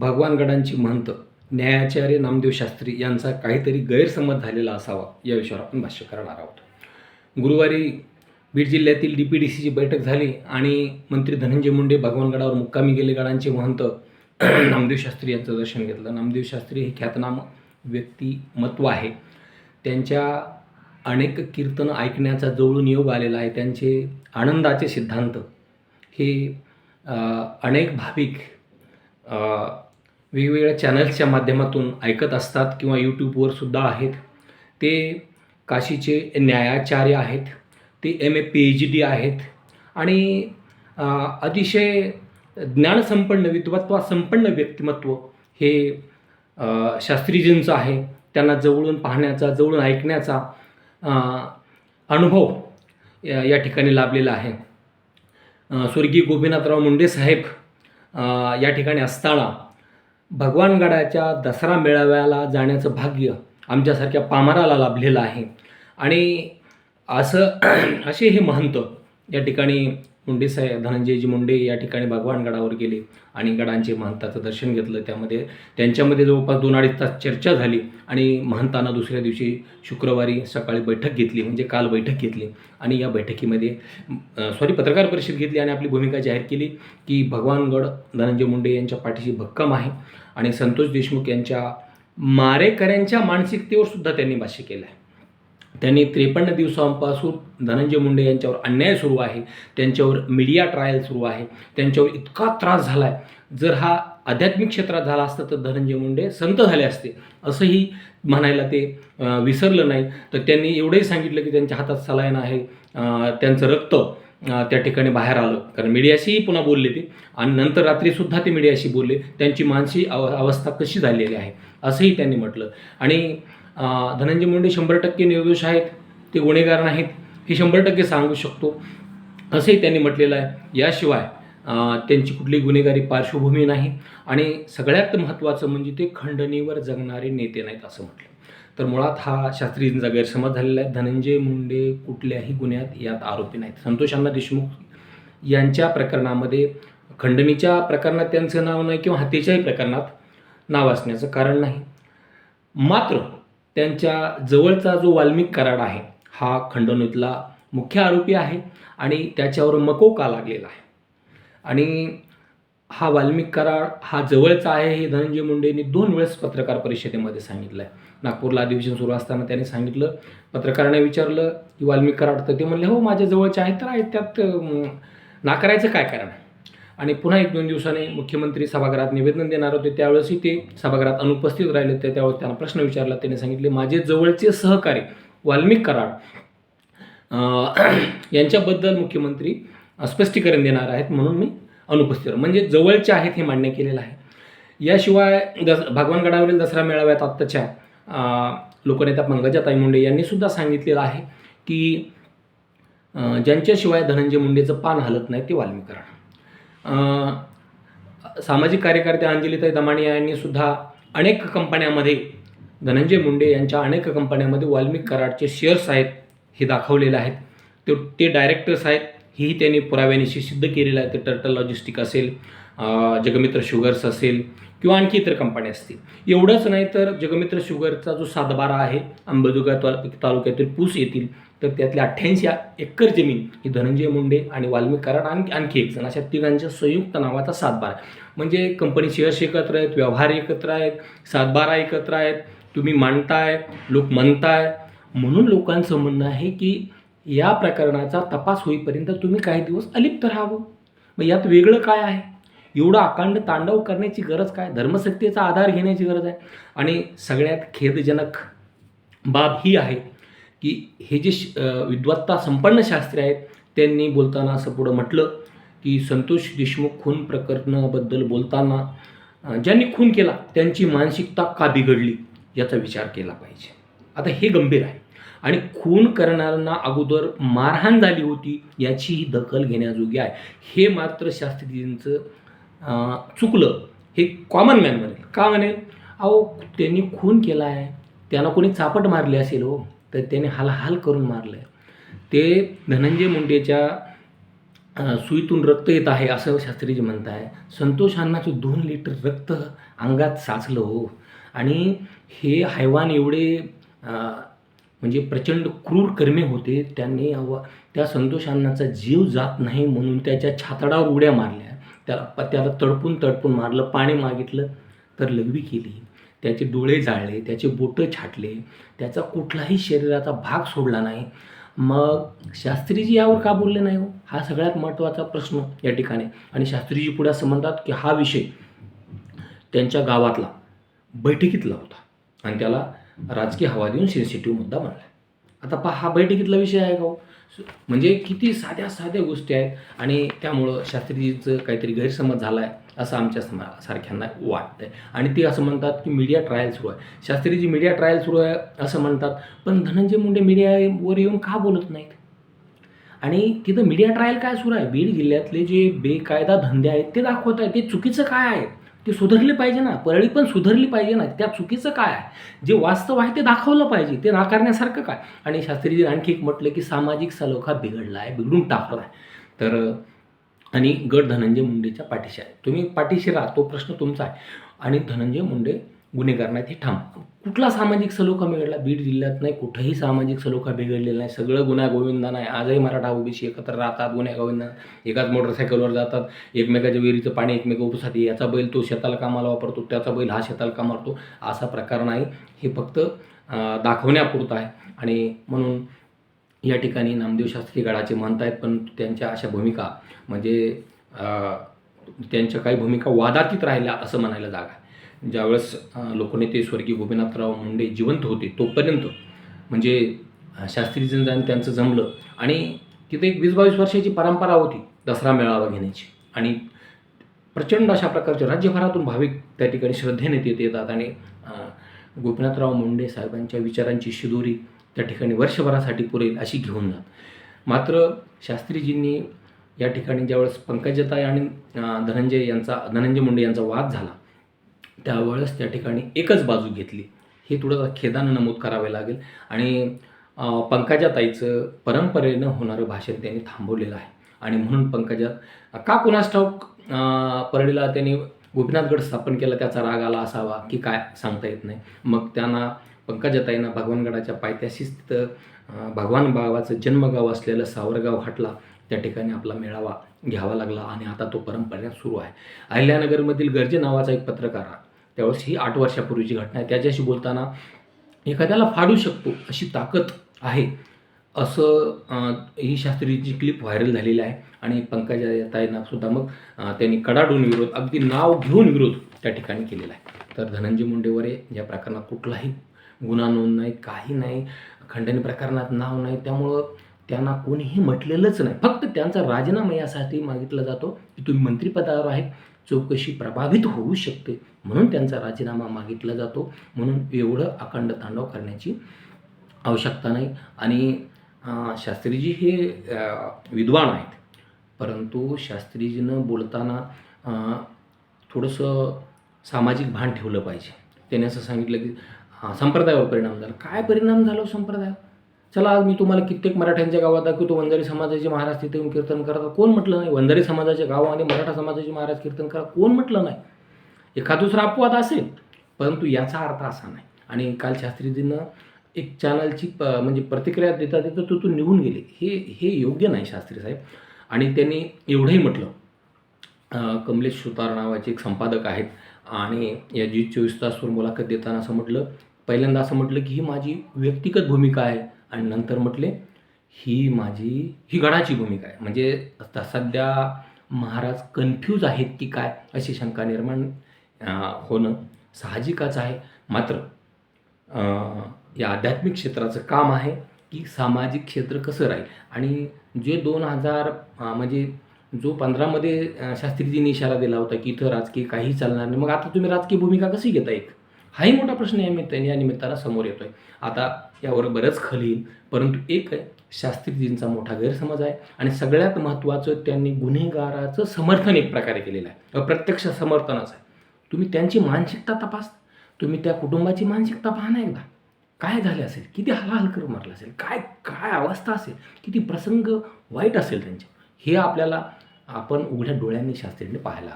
भगवानगडांची महंत न्यायाचार्य नामदेव शास्त्री यांचा काहीतरी गैरसमज झालेला असावा या विषयावर आपण भाष्य करणार आहोत. गुरुवारी बीड जिल्ह्यातील डी पी डी सीची बैठक झाली आणि मंत्री धनंजय मुंडे भगवानगडावर मुक्कामी गेले गडांचे महंत नामदेव शास्त्री यांचं दर्शन घेतलं. नामदेव शास्त्री हे ख्यातनाम व्यक्तिमत्व आहे. त्यांच्या अनेक कीर्तनं ऐकण्याचा जवळून योग आलेला आहे. त्यांचे आनंदाचे सिद्धांत हे अनेक भाविक वेगवेगळ्या चॅनल्सच्या माध्यमातून ऐकत असतात किंवा यूट्यूबवर सुद्धा आहेत. ते काशीचे न्यायाचार्य आहेत. ते M A P H D आहेत. आणि अतिशय ज्ञानसंपन्न विद्वत्वासंपन्न व्यक्तिमत्व हे शास्त्रीजींचं आहे. त्यांना जवळून पाहण्याचा जवळून ऐकण्याचा अनुभव या या ठिकाणी लाभलेला आहे. स्वर्गीय गोपीनाथराव मुंडे साहेब या ठिकाणी असताना भगवानगडाच्या दसरा मेळाव्याला जाण्याचं भाग्य आमच्यासारख्या पामाराला लाभलेलं आहे. आणि असं असे हे महंत या ठिकाणी मुंडे साहेब धनंजयजी मुंडे या ठिकाणी भगवानगडावर गेले आणि गडांचे महंताचं दर्शन घेतलं. त्यामध्ये त्यांच्यामध्ये जवळपास दोन अडीच तास चर्चा झाली आणि महंतांना दुसऱ्या दिवशी शुक्रवारी सकाळी बैठक घेतली म्हणजे काल बैठक घेतली. आणि या बैठकीमध्ये सॉरी पत्रकार परिषद घेतली आणि आपली भूमिका जाहीर केली की भगवानगड धनंजय मुंडे यांच्या पाठीशी भक्कम आहे आणि संतोष देशमुख यांच्या मारेकऱ्यांच्या मानसिकतेवर सुद्धा त्यांनी भाष्य केलं आहे त्यांनी त्रेपन्न दिवसांपासून धनंजय मुंडे यांच्यावर अन्याय सुरू आहे त्यांच्यावर मीडिया ट्रायल सुरू आहे त्यांच्यावर इतका त्रास झाला आहे जर हा आध्यात्मिक क्षेत्रात झाला असता तर धनंजय मुंडे संत झाले असते असंही म्हणायला ते विसरलं नाही. तर त्यांनी एवढंही सांगितलं की त्यांच्या हातात सलायन आहे त्यांचं रक्त त्या ठिकाणी बाहेर आलं. कारण मीडियाशीही पुन्हा बोलले ते. आणि नंतर रात्रीसुद्धा ते मीडियाशी बोलले. त्यांची मानसिक अव अवस्था कशी झालेली आहे असंही त्यांनी म्हटलं. आणि धनंजय मुंडे शंभर टक्के निर्दोष आहेत ते गुन्हेगार नाहीत हे शंभर टक्के सांगू शकतो. असंही त्यांनी म्हटलेलं आहे. याशिवाय त्यांची कुठली गुन्हेगारी पार्श्वभूमी नाही आणि सगळ्यात महत्त्वाचं म्हणजे ते खंडणीवर जगणारे नेते नाहीत असं म्हटलं. तर मुळात हा शास्त्रीजींचा गैरसमज झालेला आहे. धनंजय मुंडे कुठल्याही गुन्ह्यात यात आरोपी नाहीत. संतोष अण्णा देशमुख यांच्या प्रकरणामध्ये खंडणीच्या प्रकरणात त्यांचं नाव नाही किंवा हत्येच्याही प्रकरणात नाव असण्याचं कारण नाही. मात्र त्यांच्या जवळचा जो वाल्मिक कराड आहे हा खंडणीतला मुख्य आरोपी आहे आणि त्याच्यावर मकोका लागलेला आहे. आणि हा वाल्मिक कराड हा जवळचा आहे हे धनंजय मुंडेंनी दोन वेळेस पत्रकार परिषदेमध्ये सांगितलं आहे नागपूरला अधिवेशन सुरू असताना त्यांनी सांगितलं पत्रकाराने विचारलं की वाल्मिक कराड तर ते म्हणले हो माझ्या जवळचे आहेत तर आहेत त्यात नाकारायचं काय कारण आहे? आणि पुन्हा एक दोन दिवसांनी मुख्यमंत्री सभागृहात निवेदन देणार होते. त्यावेळेसही ते सभागृहात अनुपस्थित राहिले होते. त्यावेळेस त्यांना प्रश्न विचारला. त्यांनी सांगितले माझे जवळचे सहकारी वाल्मिक कराड यांच्याबद्दल मुख्यमंत्री स्पष्टीकरण देणार आहेत म्हणून मी अनुपस्थित म्हणजे जवळचे आहेत हे मान्य केलेलं आहे. याशिवाय दस भगवानगडावरील दसरा मेळाव्यात आत्ताच्या लोकनेता पंकजाताई मुंडे यांनी सुद्धा सांगितलेलं आहे की ज्यांच्याशिवाय धनंजय मुंडेचं पान हलत नाही ते वाल्मिक कराड. सामाजिक कार्यकर्त्या अंजलीताई दमाणी यांनी सुद्धा अनेक कंपन्यामध्ये धनंजय मुंडे यांच्या अनेक कंपन्यामध्ये वाल्मिक कराडचे शेअर्स आहेत हे दाखवलेले आहेत. ते ते डायरेक्टर्स आहेत. हेही त्यांनी पुराव्यानिशी सिद्ध केलेलं आहे. ते टर्टल लॉजिस्टिक असेल जगमित्र शुगर्स असेल किंवा आणखी इतर कंपन्या असतील. एवढंच नाही तर जगमित्र शुगरचा जो सातबारा आहे अंबाजोगाई ताल तालुक्यातील पूस येथील तर त्यातल्या अठ्ठ्याऐंशी एकर जमीन ही धनंजय मुंडे आणि वाल्मिक कराड आणखी आणखी एक जण. अशा तिघांच्या संयुक्त नावाचा सातबारा म्हणजे कंपनी शेअर्स एकत्र आहेत व्यवहार एकत्र आहेत सातबारा एकत्र आहेत. तुम्ही मांडताय लोक म्हणताय. म्हणून लोकांचं म्हणणं आहे की या प्रकरणाचा तपास होईपर्यंत तुम्ही काही दिवस अलिप्त राहावं. मग यात वेगळं काय आहे? एवढं अकांड तांडव करण्याची गरज काय? धर्मसत्तेचा आधार घेण्याची गरज आहे? आणि सगळ्यात खेदजनक बाब ही आहे की हे जे श- विद्वत्ता संपन्न शास्त्री आहेत त्यांनी बोलताना असं पुढं म्हटलं की संतोष देशमुख खून प्रकरणाबद्दल बोलताना ज्यांनी खून केला त्यांची मानसिकता का बिघडली याचा विचार केला पाहिजे. आता हे गंभीर आहे. आणि खून करणाऱ्यांना अगोदर मारहाण झाली होती याचीही दखल घेण्याजोगी आहे. हे मात्र शास्त्रीजींचं चुकलं. हे कॉमन मॅन म्हणेल का म्हणेल अहो त्यांनी खून केला आहे त्यांना कोणी चापट मारली असेल हो तर त्याने हालहाल करून मारलं आहे ते धनंजय मुंडेच्या सुईतून रक्त येत आहे असं शास्त्रीजी म्हणत आहे संतोष अण्णाचं दोन लिटर रक्त अंगात साचलं हो. आणि हे हैवान एवढे म्हणजे प्रचंड क्रूर कर्मे होते त्यांनी त्या संतोषांनाचा जीव जात नाही म्हणून त्याच्या छातडावर उड्या मारल्या. त्याला त्याला तडपून तडपून मारलं पाणी मागितलं तर लघवी केली. त्याचे डोळे जाळले त्याचे बोटं छाटले त्याचा कुठलाही शरीराचा भाग सोडला नाही. मग शास्त्रीजी यावर का बोलले नाही हो? हा सगळ्यात महत्त्वाचा प्रश्न या ठिकाणी. आणि शास्त्रीजी पुढे असं म्हणतात की हा विषय त्यांच्या गावातला बैठकीतला होता. आणि त्याला राजकीय हवा देऊन सेन्सिटिव्ह मुद्दा बनला आता पहा हा बैठकीतला विषय आहे का हो? म्हणजे किती साध्या साध्या गोष्टी आहेत आणि त्यामुळं शास्त्रीजीचं काहीतरी गैरसमज झाला आहे असं आमच्या समा सारख्यांना वाटतं आहे आणि ते असं म्हणतात की मीडिया ट्रायल सुरू आहे. शास्त्रीजी मीडिया ट्रायल सुरू आहे असं म्हणतात पण धनंजय मुंडे मीडियावर येऊन का बोलत नाहीत? आणि तिथं मीडिया ट्रायल काय सुरू आहे? बीड जिल्ह्यातले जे बेकायदा धंदे आहेत ते दाखवत आहे ते चुकीचं काय आहे? ते सुधारले पाहिजे ना परळी पण सुधारली पाहिजे ना. त्या चुकीचं काय आहे? जे वास्तव आहे ते दाखवलं पाहिजे. ते नाकारण्यासारखं काय? आणि शास्त्रीजी आणखी एक म्हटलं की सामाजिक सलोखा बिघडला आहे बिघडून टाकला आहे तर आणि गट धनंजय मुंडेच्या पाठीशी आहे. तुम्ही पाठीशी राहा तो प्रश्न तुमचा आहे. आणि धनंजय मुंडे गुन्हेगार नाहीत हे ठाम. कुठला सामाजिक सलोखा बिघडला? बीड जिल्ह्यात नाही कुठंही सामाजिक सलोखा बिघडलेला नाही. सगळं गुन्हा गोविंदा नाही. आजही मराठा ओबीसी एकत्र राहतात गुन्हा गोविंदा. एकाच मोटरसायकलवर जातात एकमेकाच्या विहिरीचं पाणी एकमेक उपसाठी याचा बैल तो शेताला कामाला वापरतो त्याचा बैल हा शेताला का मारतो असा प्रकार नाही. हे फक्त दाखवण्यापुरतं आहे. आणि म्हणून या ठिकाणी नामदेव शास्त्री गडाचे म्हणत आहेत पण त्यांच्या अशा भूमिका म्हणजे त्यांच्या काही भूमिका वादातीत राहिल्या असं म्हणायला जागा. आहे ज्यावेळेस लोकनेते स्वर्गीय गोपीनाथराव मुंडे जिवंत होते तोपर्यंत म्हणजे अं, शास्त्रीजींचं आणि त्यांचं जमलं आणि तिथे एक वीस बावीस वर्षाची परंपरा होती दसरा मेळावा घेण्याची. आणि प्रचंड अशा प्रकारचे राज्यभरातून भाविक त्या ठिकाणी श्रद्धेने तिथे येतात आणि गोपीनाथराव मुंडे साहेबांच्या विचारांची शिदोरी त्या ठिकाणी वर्षभरासाठी पुरेल अशी घेऊन जात मात्र शास्त्रीजींनी या ठिकाणी ज्यावेळेस पंकजताई आणि धनंजय यांचा धनंजय मुंडे यांचा वाद झाला त्यावेळेस त्या ठिकाणी एकच बाजू घेतली. हे थोडं खेदानं नमूद करावे लागेल. आणि पंकजाताईचं परंपरेनं होणारं भाषण त्यांनी थांबवलेलं आहे. आणि म्हणून पंकजा का कुणास ठाऊक परळीला त्यांनी गोपीनाथगड स्थापन केला त्याचा राग आला असावा की काय सांगता येत नाही. मग त्यांना पंकजाताईंना भगवानगडाच्या पायथ्याशीच तिथं भगवान बाबाचं जन्मगाव असलेलं सावरगाव हटला. त्या ठिकाणी आपला मेळावा घ्यावा लागला आणि आता तो परंपरा सुरू आहे. अहिल्यानगरमधील गर्जे नावाचा एक पत्रकार त्यावेळेस ही आठ वर्षापूर्वीची घटना आहे. त्याच्याशी बोलताना एखाद्याला फाडू शकतो अशी ताकद आहे. असं ही शास्त्रीची क्लिप व्हायरल झालेली आहे. आणि पंकजा सुद्धा मग त्यांनी कडाडून विरोध अगदी नाव घेऊन विरोध त्या ठिकाणी केलेला आहे. तर धनंजय मुंडेवरे या प्रकरणात कुठलाही गुन्हा नोंद नाही काही नाही खंडणी प्रकरणात नाव नाही. त्यामुळं त्यांना कोणीही म्हटलेलंच नाही. फक्त त्यांचा राजीनामा यासाठी मागितला जातो की तुम्ही मंत्रिपदावर आहेत. चौकशी प्रभावित होऊ शकते म्हणून त्यांचा राजीनामा मागितला जातो. म्हणून एवढं अखंड तांडव करण्याची आवश्यकता नाही. आणि शास्त्रीजी हे विद्वान आहेत. परंतु शास्त्रीजीनं बोलताना थोडंसं सामाजिक भान ठेवलं पाहिजे. त्याने असं सांगितलं की संप्रदायावर परिणाम झाला. काय परिणाम झाला हो संप्रदायावर? चला आज मी तुम्हाला कित्येक मराठ्यांच्या गावात दाखवतो. वंजारी समाजाचे महाराज तिथे येऊन कीर्तन करतात. कोण म्हटलं नाही? वंजारी समाजाच्या गावामध्ये आणि मराठा समाजाचे महाराज कीर्तन करा कोण म्हटलं नाही? एखाद दुसरा अपवाद असेल परंतु याचा अर्थ असा नाही. आणि काल शास्त्रीजीनं एक चॅनलची प म्हणजे प्रतिक्रिया देता देता तो तो निघून गेले. हे हे योग्य नाही शास्त्री साहेब. आणि त्यांनी एवढंही म्हटलं. कमलेश सुतार नावाचे एक संपादक आहेत. आणि या जी चोवीस तासवर मुलाखत देताना असं म्हटलं. पहिल्यांदा असं म्हटलं की ही माझी व्यक्तिगत भूमिका आहे. आणि नंतर म्हटले ही माझी ही गडाची भूमिका आहे. म्हणजे आता सध्या महाराज कन्फ्यूज आहेत की काय अशी शंका निर्माण होणं साहजिकच आहे. मात्र या आध्यात्मिक क्षेत्राचं काम आहे की सामाजिक क्षेत्र कसं राहील? आणि जे दोन हजार म्हणजे जो पंधरामध्ये शास्त्रीजींनी इशारा दिला होता की इथं राजकीय काही चालणार नाही. मग आता तुम्ही राजकीय भूमिका कशी घेता एक हाही मोठा प्रश्न या निमित्ताने या निमित्ताला समोर येतोय. आता यावर बरंच खल येईल. परंतु एक आहे शास्त्रीजींचा मोठा गैरसमज आहे आणि सगळ्यात महत्त्वाचं त्यांनी गुन्हेगाराचं समर्थन एक प्रकारे केलेलं आहे. अप्रत्यक्ष समर्थनच आहे. तुम्ही त्यांची मानसिकता तपास. तुम्ही त्या कुटुंबाची मानसिकता पाहा ना एकदा. काय झाले असेल? किती हलाहल करून मारलं असेल? काय काय अवस्था असेल? किती प्रसंग वाईट असेल त्यांचे? हे आपल्याला आपण उघड्या डोळ्यांनी शास्त्रींनी पाहायला हवं.